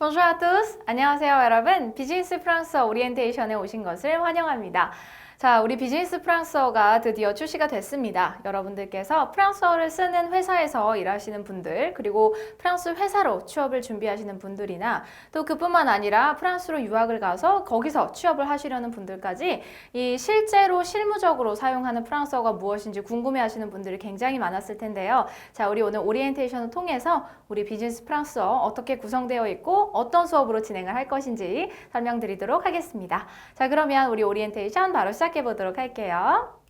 Bonjour à tous. 안녕하세요, 여러분. 비즈니스 프랑스어 오리엔테이션에 오신 것을 환영합니다. 자, 우리 비즈니스 프랑스어가 드디어 출시가 됐습니다. 여러분들께서 프랑스어를 쓰는 회사에서 일하시는 분들, 그리고 프랑스 회사로 취업을 준비하시는 분들이나 또 그뿐만 아니라 프랑스로 유학을 가서 거기서 취업을 하시려는 분들까지 이 실제로 실무적으로 사용하는 프랑스어가 무엇인지 궁금해 하시는 분들이 굉장히 많았을 텐데요. 자, 우리 오늘 오리엔테이션을 통해서 우리 비즈니스 프랑스어 어떻게 구성되어 있고 어떤 수업으로 진행을 할 것인지 설명드리도록 하겠습니다. 자, 그러면 우리 오리엔테이션 바로 시작 해 보도록 할게요.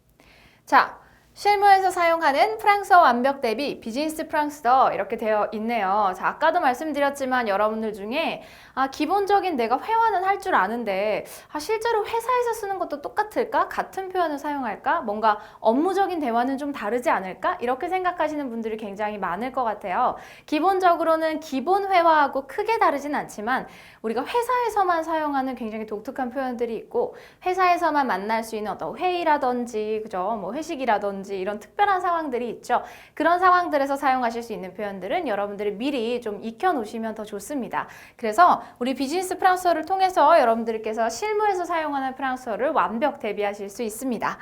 자, 실무에서 사용하는 프랑스어 완벽 대비 비즈니스 프랑스어 이렇게 되어 있네요. 자, 아까도 말씀드렸지만 여러분들 중에 아, 기본적인 내가 회화는 할 줄 아는데 아, 실제로 회사에서 쓰는 것도 똑같을까? 같은 표현을 사용할까? 뭔가 업무적인 대화는 좀 다르지 않을까? 이렇게 생각하시는 분들이 굉장히 많을 것 같아요. 기본적으로는 기본 회화하고 크게 다르진 않지만 우리가 회사에서만 사용하는 굉장히 독특한 표현들이 있고 회사에서만 만날 수 있는 어떤 회의라든지 그죠? 뭐 회식이라든지 이런 특별한 상황들이 있죠. 그런 상황들에서 사용하실 수 있는 표현들은 여러분들이 미리 좀 익혀 놓으시면 더 좋습니다. 그래서 우리 비즈니스 프랑스어를 통해서 여러분들께서 실무에서 사용하는 프랑스어를 완벽 대비하실 수 있습니다.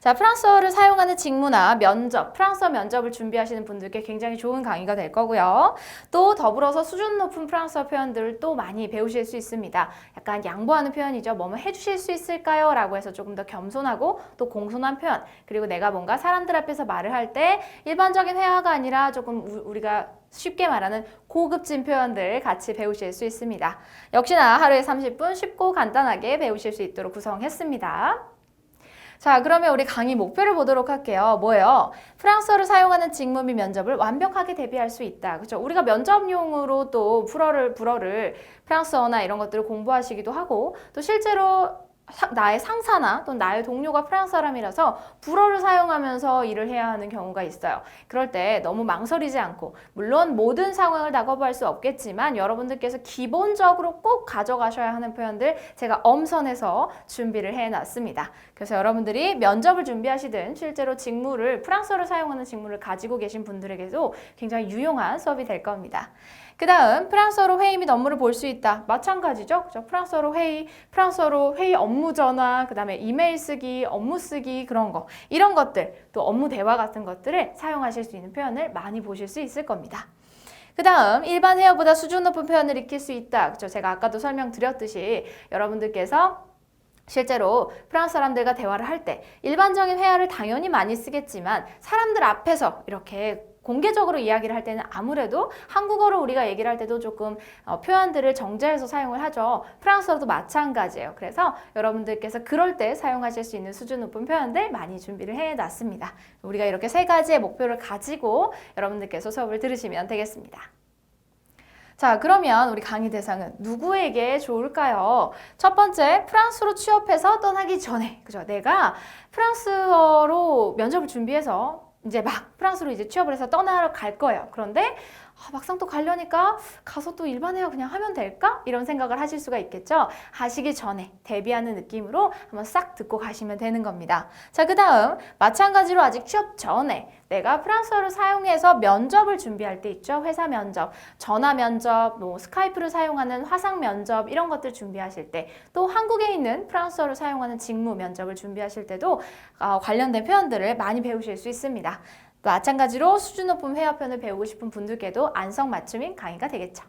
자, 프랑스어를 사용하는 직무나 면접, 프랑스어 면접을 준비하시는 분들께 굉장히 좋은 강의가 될 거고요. 또 더불어서 수준 높은 프랑스어 표현들을 또 많이 배우실 수 있습니다. 약간 양보하는 표현이죠. 뭐뭐 해주실 수 있을까요? 라고 해서 조금 더 겸손하고 또 공손한 표현. 그리고 내가 뭔가 사람들 앞에서 말을 할 때 일반적인 회화가 아니라 조금 우- 우리가 쉽게 말하는 고급진 표현들 같이 배우실 수 있습니다. 역시나 하루에 30분 쉽고 간단하게 배우실 수 있도록 구성했습니다. 자, 그러면 우리 강의 목표를 보도록 할게요. 뭐예요? 프랑스어를 사용하는 직무 및 면접을 완벽하게 대비할 수 있다. 그렇죠? 우리가 면접용으로 또 불어를 불어를 프랑스어나 이런 것들을 공부하시기도 하고 또 실제로 사- 나의 상사나 또 나의 동료가 프랑스 사람이라서 불어를 사용하면서 일을 해야 하는 경우가 있어요. 그럴 때 너무 망설이지 않고 물론 모든 상황을 다 커버할 수 없겠지만 여러분들께서 기본적으로 꼭 가져가셔야 하는 표현들 제가 엄선해서 준비를 해놨습니다. 그래서 여러분들이 면접을 준비하시든 실제로 직무를 프랑스어를 사용하는 직무를 가지고 계신 분들에게도 굉장히 유용한 수업이 될 겁니다. 그 다음 프랑스어로 회의 및 업무를 볼 수 있다. 마찬가지죠. 그죠? 프랑스어로 회의, 프랑스어로 회의 업무 전화, 그 다음에 이메일 쓰기, 업무 쓰기 그런 거 이런 것들 또 업무 대화 같은 것들을 사용하실 수 있는 표현을 많이 보실 수 있을 겁니다. 그 다음 일반 회화보다 수준 높은 표현을 익힐 수 있다. 그죠? 제가 아까도 설명드렸듯이 여러분들께서 실제로 프랑스 사람들과 대화를 할 때 일반적인 회화를 당연히 많이 쓰겠지만 사람들 앞에서 이렇게 공개적으로 이야기를 할 때는 아무래도 한국어로 우리가 얘기를 할 때도 조금 어, 표현들을 정제해서 사용을 하죠. 프랑스어도 마찬가지예요. 그래서 여러분들께서 그럴 때 사용하실 수 있는 수준 높은 표현들 많이 준비를 해놨습니다. 우리가 이렇게 세 가지의 목표를 가지고 여러분들께서 수업을 들으시면 되겠습니다. 자, 그러면 우리 강의 대상은 누구에게 좋을까요? 첫 번째, 프랑스로 취업해서 떠나기 전에, 그죠? 내가 프랑스어로 면접을 준비해서 이제 막 프랑스로 이제 취업을 해서 떠나러 갈 거예요. 그런데 아, 막상 또 가려니까 가서 또 일반 회화 그냥 하면 될까? 이런 생각을 하실 수가 있겠죠. 하시기 전에 대비하는 느낌으로 한번 싹 듣고 가시면 되는 겁니다. 자, 그 다음 마찬가지로 아직 취업 전에 내가 프랑스어를 사용해서 면접을 준비할 때 있죠. 회사 면접, 전화 면접, 뭐 스카이프를 사용하는 화상 면접 이런 것들 준비하실 때 또 한국에 있는 프랑스어를 사용하는 직무 면접을 준비하실 때도 어, 관련된 표현들을 많이 배우실 수 있습니다. 마찬가지로 수준 높은 회화편을 배우고 싶은 분들께도 안성 맞춤인 강의가 되겠죠.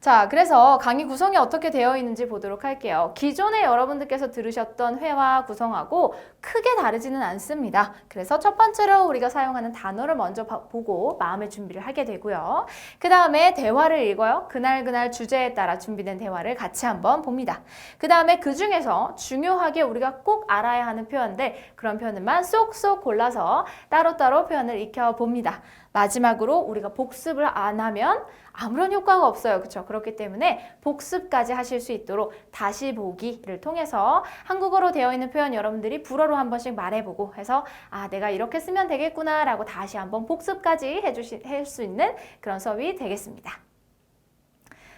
자, 그래서 강의 구성이 어떻게 되어 있는지 보도록 할게요. 기존에 여러분들께서 들으셨던 회화 구성하고 크게 다르지는 않습니다. 그래서 첫 번째로 우리가 사용하는 단어를 먼저 봐- 보고 마음의 준비를 하게 되고요. 그 다음에 대화를 읽어요. 그날 그날 주제에 따라 준비된 대화를 같이 한번 봅니다. 그 다음에 그 중에서 중요하게 우리가 꼭 알아야 하는 표현들, 그런 표현들만 쏙쏙 골라서 따로따로 표현을 익혀 봅니다. 마지막으로 우리가 복습을 안 하면 아무런 효과가 없어요. 그렇죠? 그렇기 때문에 복습까지 하실 수 있도록 다시 보기를 통해서 한국어로 되어 있는 표현 여러분들이 불어로 한 번씩 말해보고 해서 아 내가 이렇게 쓰면 되겠구나라고 다시 한번 복습까지 해주시 할 수 있는 그런 수업이 되겠습니다.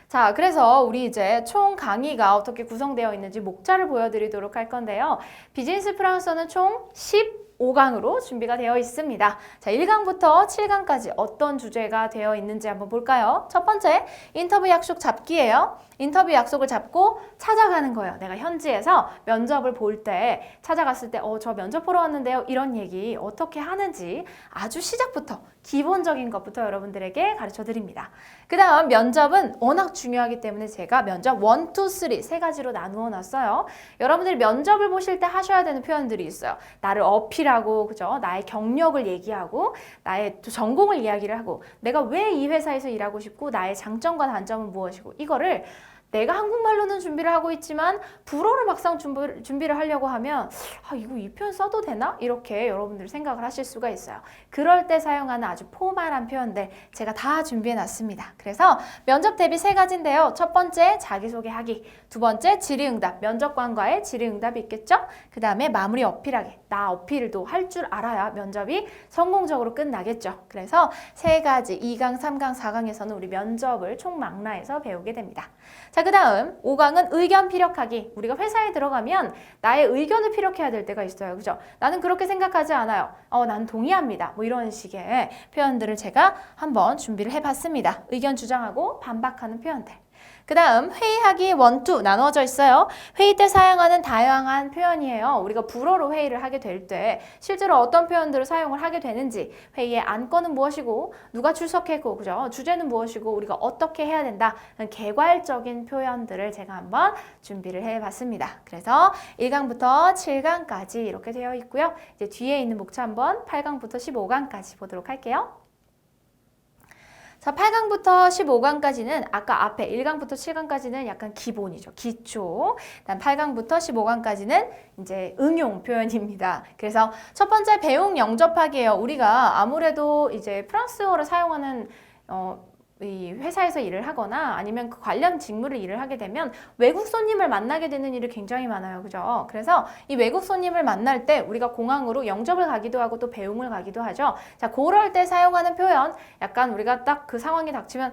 자, 그래서 우리 이제 총 강의가 어떻게 구성되어 있는지 목차를 보여드리도록 할 건데요. 비즈니스 프랑스어는 총 10 15강으로 준비가 되어 있습니다. 자, 1강부터 7강까지 어떤 주제가 되어 있는지 한번 볼까요? 첫 번째, 인터뷰 약속 잡기예요. 인터뷰 약속을 잡고 찾아가는 거예요. 내가 현지에서 면접을 볼 때 찾아갔을 때, 어, 저 면접 보러 왔는데요. 이런 얘기 어떻게 하는지 아주 시작부터 기본적인 것부터 여러분들에게 가르쳐 드립니다. 그 다음 면접은 워낙 중요하기 때문에 제가 면접 1, 2, 3 세 가지로 나누어 놨어요. 여러분들이 면접을 보실 때 하셔야 되는 표현들이 있어요. 나를 어필하고, 그죠? 나의 경력을 얘기하고, 나의 또 전공을 이야기를 하고, 내가 왜 이 회사에서 일하고 싶고, 나의 장점과 단점은 무엇이고, 이거를 내가 한국말로는 준비를 하고 있지만 불어를 막상 준비, 준비를 하려고 하면 아 이거 이 표현 써도 되나? 이렇게 여러분들 생각을 하실 수가 있어요. 그럴 때 사용하는 아주 포멀한 표현들 제가 다 준비해 놨습니다. 그래서 면접 대비 세 가지인데요. 첫 번째 자기소개하기, 두 번째 질의응답, 면접관과의 질의응답이 있겠죠? 그 다음에 마무리 어필하기, 나 어필도 할 줄 알아야 면접이 성공적으로 끝나겠죠. 그래서 세 가지 2강, 3강, 4강에서는 우리 면접을 총망라해서 배우게 됩니다. 자, 그 다음 5강은 의견 피력하기. 우리가 회사에 들어가면 나의 의견을 피력해야 될 때가 있어요. 그죠? 나는 그렇게 생각하지 않아요. 어, 난 동의합니다. 뭐 이런 식의 표현들을 제가 한번 준비를 해봤습니다. 의견 주장하고 반박하는 표현들. 그 다음 회의하기 원투 나누어져 있어요. 회의 때 사용하는 다양한 표현이에요. 우리가 불어로 회의를 하게 될 때 실제로 어떤 표현들을 사용을 하게 되는지 회의의 안건은 무엇이고 누가 출석했고 그죠? 주제는 무엇이고 우리가 어떻게 해야 된다. 개괄적인 표현들을 제가 한번 준비를 해봤습니다. 그래서 1강부터 7강까지 이렇게 되어 있고요. 이제 뒤에 있는 목차 한번 8강부터 15강까지 보도록 할게요. 자, 8강부터 15강까지는 아까 앞에 1강부터 7강까지는 약간 기본이죠. 기초. 그다음 8강부터 15강까지는 이제 응용 표현입니다. 그래서 첫 번째 배웅 영접하기예요. 우리가 아무래도 이제 프랑스어를 사용하는 어, 이 회사에서 일을 하거나 아니면 그 관련 직무를 일을 하게 되면 외국 손님을 만나게 되는 일이 굉장히 많아요. 그죠? 그래서 이 외국 손님을 만날 때 우리가 공항으로 영접을 가기도 하고 또 배웅을 가기도 하죠. 자, 그럴 때 사용하는 표현 약간 우리가 딱 그 상황이 닥치면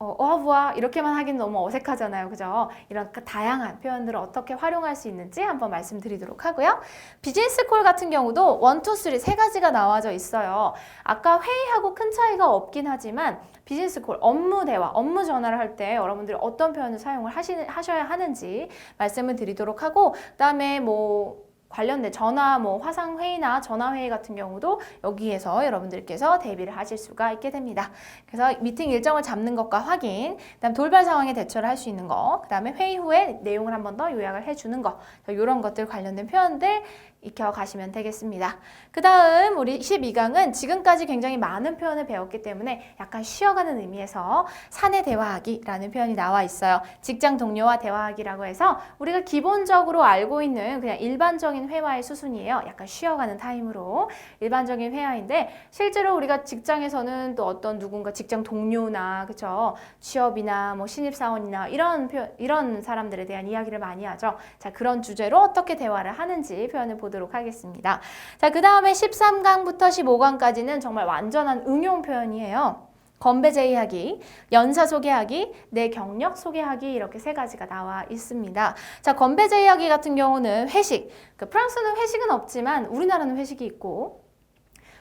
어, 어부와 이렇게만 하긴 너무 어색하잖아요. 그죠? 이런 그 다양한 표현들을 어떻게 활용할 수 있는지 한번 말씀드리도록 하고요. 비즈니스 콜 같은 경우도 원, 투, 쓰리 세 가지가 나와져 있어요. 아까 회의하고 큰 차이가 없긴 하지만 비즈니스 콜, 업무 대화, 업무 전화를 할 때 여러분들이 어떤 표현을 사용을 하시, 하셔야 하는지 말씀을 드리도록 하고 그다음에 뭐 관련된 전화 뭐 화상 회의나 전화 회의 같은 경우도 여기에서 여러분들께서 대비를 하실 수가 있게 됩니다. 그래서 미팅 일정을 잡는 것과 확인, 그다음 돌발 상황에 대처를 할 수 있는 거, 그다음에 회의 후에 내용을 한 번 더 요약을 해주는 거, 이런 것들 관련된 표현들 익혀 가시면 되겠습니다. 그 다음 우리 12강은 지금까지 굉장히 많은 표현을 배웠기 때문에 약간 쉬어가는 의미에서 사내 대화하기라는 표현이 나와 있어요. 직장 동료와 대화하기라고 해서 우리가 기본적으로 알고 있는 그냥 일반적인 회화의 수순이에요. 약간 쉬어가는 타임으로 일반적인 회화인데 실제로 우리가 직장에서는 또 어떤 누군가 직장 동료나 그쵸 취업이나 뭐 신입 사원이나 이런 표, 이런 사람들에 대한 이야기를 많이 하죠. 자 그런 주제로 어떻게 대화를 하는지 표현을 보 보도록 하겠습니다. 자, 그 다음에 13강부터 15강까지는 정말 완전한 응용 표현이에요. 건배 제의하기, 연사 소개하기, 내 경력 소개하기 이렇게 세 가지가 나와 있습니다. 자, 건배 제의하기 같은 경우는 회식. 그 프랑스는 회식은 없지만 우리나라는 회식이 있고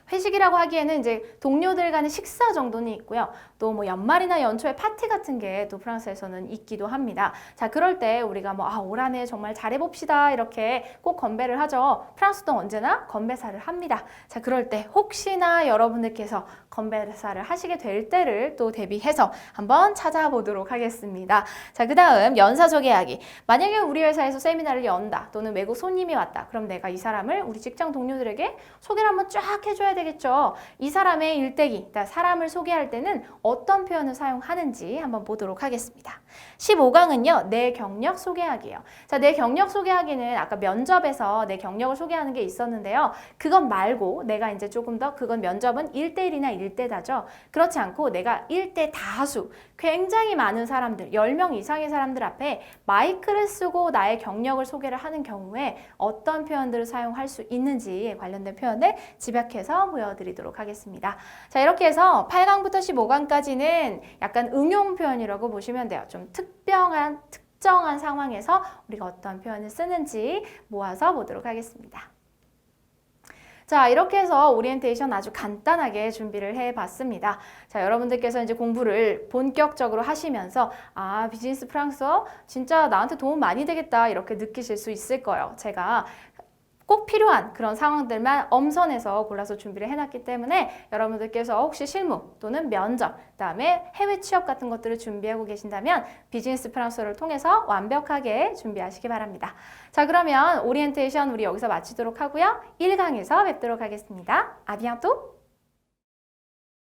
회식이라고 하기에는 이제 동료들 간의 식사 정도는 있고요. 또 뭐 연말이나 연초에 파티 같은 게 또 프랑스에서는 있기도 합니다. 자, 그럴 때 우리가 뭐, 아, 올 한 해 정말 잘해봅시다. 이렇게 꼭 건배를 하죠. 프랑스도 언제나 건배사를 합니다. 자, 그럴 때 혹시나 여러분들께서 건배사를 하시게 될 때를 또 대비해서 한번 찾아보도록 하겠습니다. 자, 그 다음 연사 소개하기. 만약에 우리 회사에서 세미나를 연다 또는 외국 손님이 왔다. 그럼 내가 이 사람을 우리 직장 동료들에게 소개를 한번 쫙 해줘야 되겠죠. 이 사람의 일대기, 그러니까 사람을 소개할 때는 어떤 표현을 사용하는지 한번 보도록 하겠습니다. 15강은요, 내 경력 소개하기예요. 자, 내 경력 소개하기는 아까 면접에서 내 경력을 소개하는 게 있었는데요. 그건 말고 내가 이제 조금 더 그건 면접은 1대1이나 1 대다죠. 그렇지 않고 내가 1대 다수, 굉장히 많은 사람들, 10명 이상의 사람들 앞에 마이크를 쓰고 나의 경력을 소개를 하는 경우에 어떤 표현들을 사용할 수 있는지 관련된 표현을 집약해서 보여드리도록 하겠습니다. 자, 이렇게 해서 8강부터 15강까지는 약간 응용 표현이라고 보시면 돼요. 좀 특별한, 특정한 상황에서 우리가 어떤 표현을 쓰는지 모아서 보도록 하겠습니다. 자, 이렇게 해서 오리엔테이션 아주 간단하게 준비를 해 봤습니다. 자, 여러분들께서 이제 공부를 본격적으로 하시면서 아, 비즈니스 프랑스어 진짜 나한테 도움 많이 되겠다 이렇게 느끼실 수 있을 거예요. 제가 꼭 필요한 그런 상황들만 엄선해서 골라서 준비를 해놨기 때문에 여러분들께서 혹시 실무 또는 면접, 그다음에 해외 취업 같은 것들을 준비하고 계신다면 비즈니스 프랑스어를 통해서 완벽하게 준비하시기 바랍니다. 자, 그러면 오리엔테이션 우리 여기서 마치도록 하고요. 1강에서 뵙도록 하겠습니다. 아비앙또!